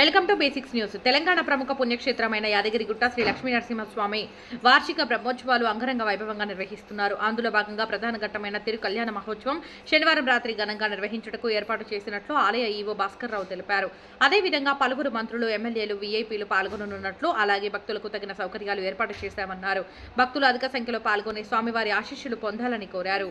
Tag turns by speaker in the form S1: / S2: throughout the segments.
S1: Welcome to basics news. Telangana ప్రముఖ పుణ్యక్షేత్రమైన యాదగిరిగుట్ట శ్రీ లక్ష్మీ నరసింహస్వామి వార్షిక బ్రహ్మోత్సవాలు అంగరంగ వైభవంగా నిర్వహిస్తున్నారు. అందులో భాగంగా ప్రధాన ఘట్టమైన తిరు కళ్యాణ మహోత్సవం శనివారం రాత్రి ఘనంగా నిర్వహించుటకు ఏర్పాటు చేసినట్లు ఆలయ ఈవో భాస్కర్ రావు తెలిపారు. అదేవిధంగా పలువురు మంత్రులు ఎమ్మెల్యేలు వీఐపీలు పాల్గొననున్నట్లు అలాగే భక్తులకు తగిన సౌకర్యాలు ఏర్పాటు చేశామన్నారు. భక్తులు అధిక సంఖ్యలో పాల్గొని స్వామివారి ఆశీస్సులు పొందాలని కోరారు.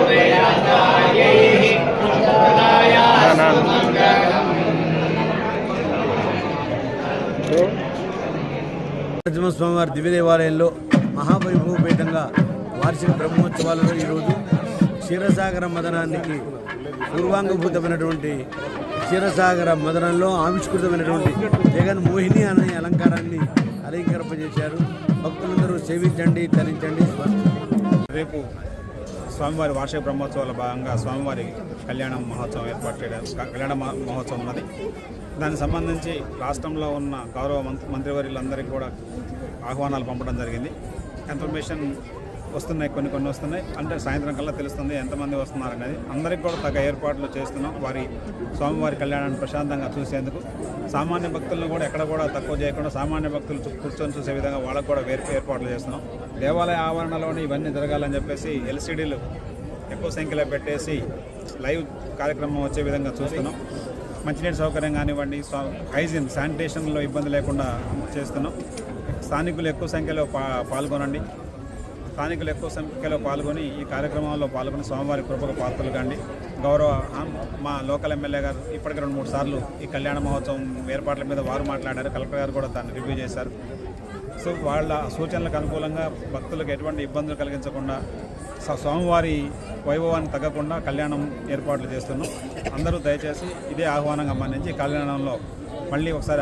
S2: వారి దివ్య దేవాలయంలో మహాపరిభూపేటంగా వార్షిక బ్రహ్మోత్సవాలలో ఈరోజు క్షీరసాగర మదనానికి పూర్వాంగభూతమైనటువంటి క్షీరసాగర మదనంలో ఆవిష్కృతమైనటువంటి జగన్ మోహిని అనే అలంకారాన్ని అలంకరింపజేశారు.
S3: స్వామివారి వార్షిక బ్రహ్మోత్సవాల భాగంగా స్వామివారి కళ్యాణ మహోత్సవం ఏర్పాటు చేయడం కళ్యాణ మహోత్సవం ఉన్నది. దానికి సంబంధించి రాష్ట్రంలో ఉన్న గౌరవ మంత్రి మంత్రివర్యులందరికీ కూడా ఆహ్వానాలు పంపడం జరిగింది. ఇన్ఫర్మేషన్ వస్తున్నాయి కొన్ని కొన్ని వస్తున్నాయి. అంటే సాయంత్రం కల్లా తెలుస్తుంది ఎంతమంది వస్తున్నారు అనేది. అందరికి కూడా తగ్గ ఏర్పాట్లు చేస్తున్నాం. వారి స్వామివారి కళ్యాణాన్ని ప్రశాంతంగా చూసేందుకు. సామాన్య భక్తులను కూడా ఎక్కడ కూడా తక్కువ చేయకుండా సామాన్య భక్తులు కూర్చొని చూసే విధంగా వాళ్ళకు కూడా వేరు ఏర్పాట్లు చేస్తున్నాం. దేవాలయ ఆవరణలోనే ఇవన్నీ జరగాలని చెప్పేసి ఎల్సిడీలు ఎక్కువ సంఖ్యలో పెట్టేసి లైవ్ కార్యక్రమం వచ్చే విధంగా చూస్తున్నాం. మంచినీటి సౌకర్యం కానివ్వండి హైజీన్ శానిటేషన్లో ఇబ్బంది లేకుండా చేస్తున్నాం. స్థానికులు ఎక్కువ సంఖ్యలో పా పాల్గొనండి. స్థానికులు ఎక్కువ సంఖ్యలో పాల్గొని ఈ కార్యక్రమంలో పాల్గొని స్వామివారి కృపకు పాత్రలు కానీ గౌరవ మా లోకల్ ఎమ్మెల్యే గారు ఇప్పటికి రెండు మూడు సార్లు ఈ కళ్యాణ మహోత్సవం ఏర్పాట్ల మీద వారు మాట్లాడారు. కలెక్టర్ గారు కూడా దాన్ని రివ్యూ చేశారు. సో వాళ్ళ సూచనలకు అనుకూలంగా భక్తులకు ఎటువంటి ఇబ్బందులు కలిగించకుండా స్వామివారి వైభవాన్ని తగ్గకుండా కళ్యాణం ఏర్పాట్లు చేస్తున్నాం. అందరూ దయచేసి ఇదే ఆహ్వానంగా మన్నించి కళ్యాణంలో మళ్ళీ ఒకసారి